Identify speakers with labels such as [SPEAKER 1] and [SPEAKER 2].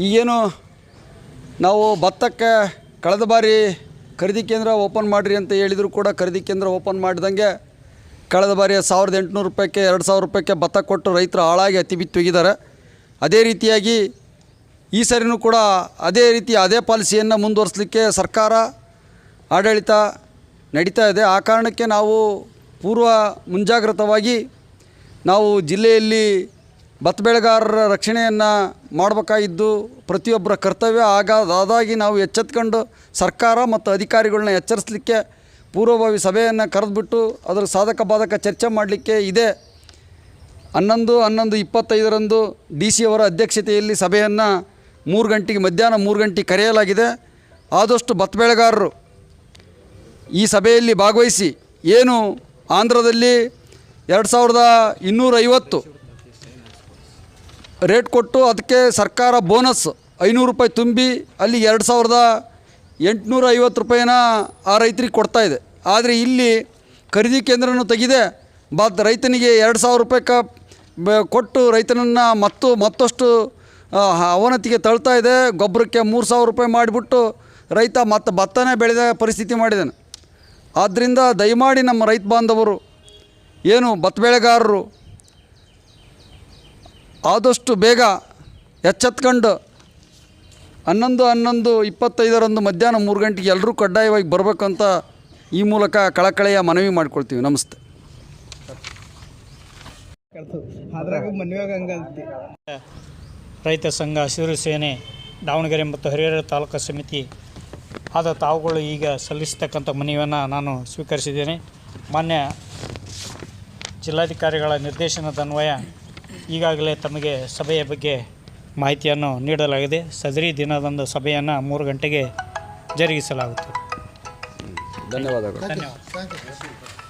[SPEAKER 1] ಈಗೇನು ನಾವು ಭತ್ತಕ್ಕೆ ಕಳೆದ ಬಾರಿ ಖರೀದಿ ಕೇಂದ್ರ ಓಪನ್ ಮಾಡಿರಿ ಅಂತ ಹೇಳಿದರೂ ಕೂಡ ಖರೀದಿ ಕೇಂದ್ರ ಓಪನ್ ಮಾಡಿದಂಗೆ ಕಳೆದ ಬಾರಿ ಸಾವಿರದ ಎಂಟುನೂರು ರೂಪಾಯಿಗೆ, ಎರಡು ಸಾವಿರ ರೂಪಾಯಿಗೆ ಭತ್ತ ಕೊಟ್ಟು ರೈತರು ಹಾಳಾಗಿ ಅತಿ ಬಿತ್ತು ಹೋಗಿದ್ದಾರೆ. ಅದೇ ರೀತಿಯಾಗಿ ಈ ಸರಿನೂ ಕೂಡ ಅದೇ ರೀತಿ ಅದೇ ಪಾಲಿಸಿಯನ್ನು ಮುಂದುವರಿಸಲಿಕ್ಕೆ ಸರ್ಕಾರ, ಆಡಳಿತ ನಡೀತಾ ಇದೆ. ಆ ಕಾರಣಕ್ಕೆ ನಾವು ಪೂರ್ವ ಮುಂಜಾಗ್ರತವಾಗಿ ನಾವು ಜಿಲ್ಲೆಯಲ್ಲಿ ಭತ್ತ ಬೆಳೆಗಾರರ ರಕ್ಷಣೆಯನ್ನು ಮಾಡಬೇಕಾಗಿದ್ದು ಪ್ರತಿಯೊಬ್ಬರ ಕರ್ತವ್ಯ. ಆಗ ಅದಾಗಿ ನಾವು ಎಚ್ಚೆತ್ಕೊಂಡು ಸರ್ಕಾರ ಮತ್ತು ಅಧಿಕಾರಿಗಳನ್ನ ಎಚ್ಚರಿಸಲಿಕ್ಕೆ ಪೂರ್ವಭಾವಿ ಸಭೆಯನ್ನು ಕರೆದುಬಿಟ್ಟು ಅದರ ಸಾಧಕ ಬಾಧಕ ಚರ್ಚೆ ಮಾಡಲಿಕ್ಕೆ ಇದೆ. ಹನ್ನೊಂದು ಹನ್ನೊಂದು ಇಪ್ಪತ್ತೈದರಂದು ಡಿ ಸಿ ಅವರ ಅಧ್ಯಕ್ಷತೆಯಲ್ಲಿ ಸಭೆಯನ್ನು ಮೂರು ಗಂಟೆಗೆ ಮಧ್ಯಾಹ್ನ ಮೂರು ಗಂಟೆಗೆ ಕರೆಯಲಾಗಿದೆ. ಆದಷ್ಟು ಭತ್ತ ಬೆಳೆಗಾರರು ಈ ಸಭೆಯಲ್ಲಿ ಭಾಗವಹಿಸಿ ಏನು ಆಂಧ್ರದಲ್ಲಿ ಎರಡು ಸಾವಿರದ ಇನ್ನೂರೈವತ್ತು ರೇಟ್ ಕೊಟ್ಟು ಅದಕ್ಕೆ ಸರ್ಕಾರ ಬೋನಸ್ ಐನೂರು ರೂಪಾಯಿ ತುಂಬಿ ಅಲ್ಲಿ ಎರಡು ಸಾವಿರದ ಎಂಟುನೂರ ಐವತ್ತು ರೂಪಾಯಿನ ಆ ರೈತರಿಗೆ ಕೊಡ್ತಾ ಇದೆ. ಆದರೆ ಇಲ್ಲಿ ಖರೀದಿ ಕೇಂದ್ರನೂ ತೆಗಿದೆ ಬತ್ ರೈತನಿಗೆ ಎರಡು ಸಾವಿರ ರೂಪಾಯಿ ಕ ಬ- ಕೊಟ್ಟು ರೈತನನ್ನು ಮತ್ತು ಮತ್ತಷ್ಟು ಅವನತಿಗೆ ತಳ್ತಾ ಇದೆ. ಗೊಬ್ಬರಕ್ಕೆ ಮೂರು ಸಾವಿರ ರೂಪಾಯಿ ಮಾಡಿಬಿಟ್ಟು ರೈತ ಮತ್ತು ಭತ್ತನೇ ಬೆಳೆದ ಪರಿಸ್ಥಿತಿ ಮಾಡಿದ್ದಾನೆ. ಆದ್ದರಿಂದ ದಯಮಾಡಿ ನಮ್ಮ ರೈತ ಬಾಂಧವರು, ಏನು ಭತ್ತ ಬೆಳೆಗಾರರು ಆದಷ್ಟು ಬೇಗ ಎಚ್ಚೆತ್ಕೊಂಡು ಹನ್ನೊಂದು ಹನ್ನೊಂದು ಇಪ್ಪತ್ತೈದರಂದು ಮಧ್ಯಾಹ್ನ ಮೂರು ಗಂಟೆಗೆ ಎಲ್ಲರೂ ಕಡ್ಡಾಯವಾಗಿ ಬರಬೇಕಂತ ಈ ಮೂಲಕ ಕಳಕಳೆಯ ಮನವಿ ಮಾಡ್ಕೊಳ್ತೀವಿ. ನಮಸ್ತೆ.
[SPEAKER 2] ರೈತ ಸಂಘ ಹಸಿರು ಸೇನೆ, ದಾವಣಗೆರೆ ಮತ್ತು ಹರಿಹರ ತಾಲೂಕು ಸಮಿತಿ ಆದ ತಾವುಗಳು ಈಗ ಸಲ್ಲಿಸ್ತಕ್ಕಂಥ ಮನವಿಯನ್ನು ನಾನು ಸ್ವೀಕರಿಸಿದ್ದೇನೆ. ಮಾನ್ಯ ಜಿಲ್ಲಾಧಿಕಾರಿಗಳ ನಿರ್ದೇಶನದನ್ವಯ ಈಗಾಗಲೇ ತಮಗೆ ಸಭೆಯ ಬಗ್ಗೆ ಮಾಹಿತಿಯನ್ನು ನೀಡಲಾಗಿದೆ. ಸದರಿ ದಿನದಂದು ಸಭೆಯನ್ನು ಮೂರು ಗಂಟೆಗೆ ಜರುಗಿಸಲಾಗುತ್ತದೆ.
[SPEAKER 1] ಧನ್ಯವಾದಗಳು.
[SPEAKER 2] ಧನ್ಯವಾದ